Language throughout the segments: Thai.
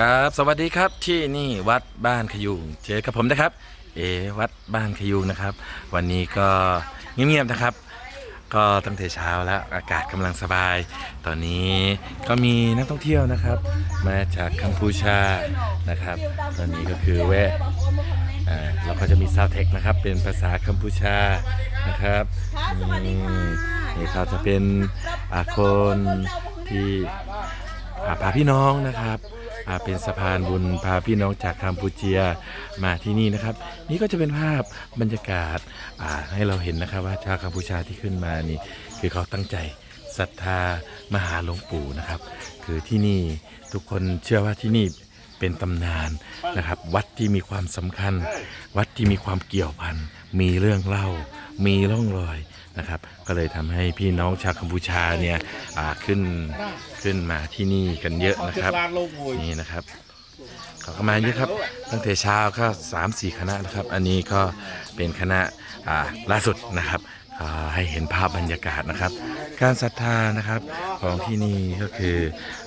ครับ สวัสดีครับที่นี่วัดบ้านขยุงเจอกับผมนะครับ เอวัดบ้านขยุงนะครับ วันนี้ก็เงียบๆนะครับ ก็ตั้งแต่เช้าแล้วอากาศกำลังสบาย ตอนนี้ก็มีนักท่องเที่ยวนะครับ มาจากกัมพูชานะครับ ตอนนี้ก็คือแวะอ่าเราก็จะมีซาวเทคนะครับ เป็นภาษากัมพูชานะครับนี่นี่เขาจะเป็นอาคนที่อ่าพาพี่น้องนะครับอ่า เป็นสะพานบุญพาพี่น้องจากกัมพูเชียมาที่นี่นะครับ นี่ก็จะเป็นภาพบรรยากาศาให้เราเห็นนะครับว่าชาวกัมพูชาที่ขึ้นมานี่ คือเขาตั้งใจศรัทธามหาหลวงปู่นะครับ คือที่นี่ทุกคนเชื่อว่าที่นี่เป็นตำนานนะครับ วัดที่มีความสำคัญ วัดที่มีความเกี่ยวพันมีเรื่องเล่า มีร่องรอย นะครับก็เลยทำให้พี่น้องชาวกัมพูชาเนี่ยอ่าขึ้นขึ้นมาที่นี่กันเยอะนะครับนี่นะครับเขาก็มาเยอะครับตั้งแต่เช้าก็3 4คณะนะครับ อันนี้ก็เป็นคณะอ่าล่าสุดนะครับก็ให้เห็นภาพบรรยากาศนะครับ การศรัทธานะครับของที่นี่ก็คือ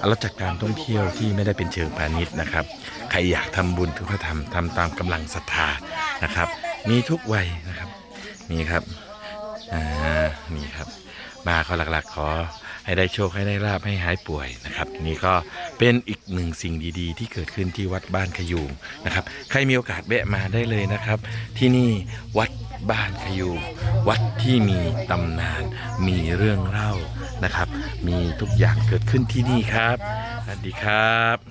รับจากการท่องเที่ยวที่ไม่ได้เป็นเชิงพาณิชย์นะครับ ใครอยากทำบุญก็ทำทำตามกำลังศรัทธานะครับ มีทุกวัยนะครับนี่ครับ อ่านี่ครับ มาขอหลักๆ ขอให้ได้โชคให้ได้ลาบให้หายป่วยนะครับ นี่ก็เป็นอีกหนึ่งสิ่งดีๆ ที่เกิดขึ้นที่วัดบ้านขยูงนะครับ ใครมีโอกาสแวะมาได้เลยนะครับ ที่นี่วัดบ้านขยูงวัดที่มีตำนาน มีเรื่องเล่านะครับ มีทุกอย่างเกิดขึ้นที่นี่ครับสวัสดีครับ